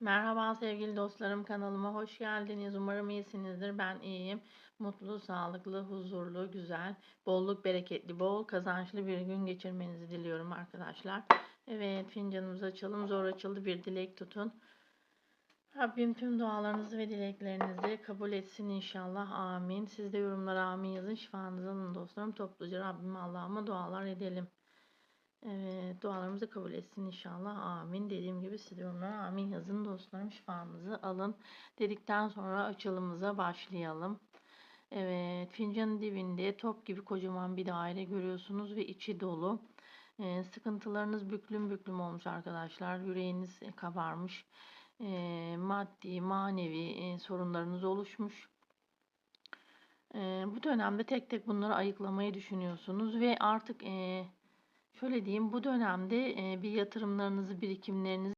Merhaba sevgili dostlarım kanalıma hoş geldiniz. Umarım iyisinizdir. Ben iyiyim. Mutlu, sağlıklı, huzurlu, güzel, bolluk bereketli, bol kazançlı bir gün geçirmenizi diliyorum arkadaşlar. Evet fincanımızı açalım. Zor açıldı bir dilek tutun. Rabbim tüm dualarınızı ve dileklerinizi kabul etsin inşallah. Amin. Siz de yorumlara amin yazın. Şifanızı alın dostlarım. Topluca Rabbim Allah'ıma dualar edelim. Evet, dualarımızı kabul etsin inşallah. Amin. Dediğim gibi siz yorumlara amin yazın dostlarım. Şifanızı alın. Dedikten sonra açılımıza başlayalım. Evet, fincanın dibinde top gibi kocaman bir daire görüyorsunuz ve içi dolu. Ee, sıkıntılarınız büklüm büklüm olmuş arkadaşlar. Yüreğiniz kabarmış. Ee, maddi, manevi e, sorunlarınız oluşmuş. Ee, bu dönemde tek tek bunları ayıklamayı düşünüyorsunuz ve artık e, şöyle diyeyim bu dönemde bir yatırımlarınızı, birikimlerinizi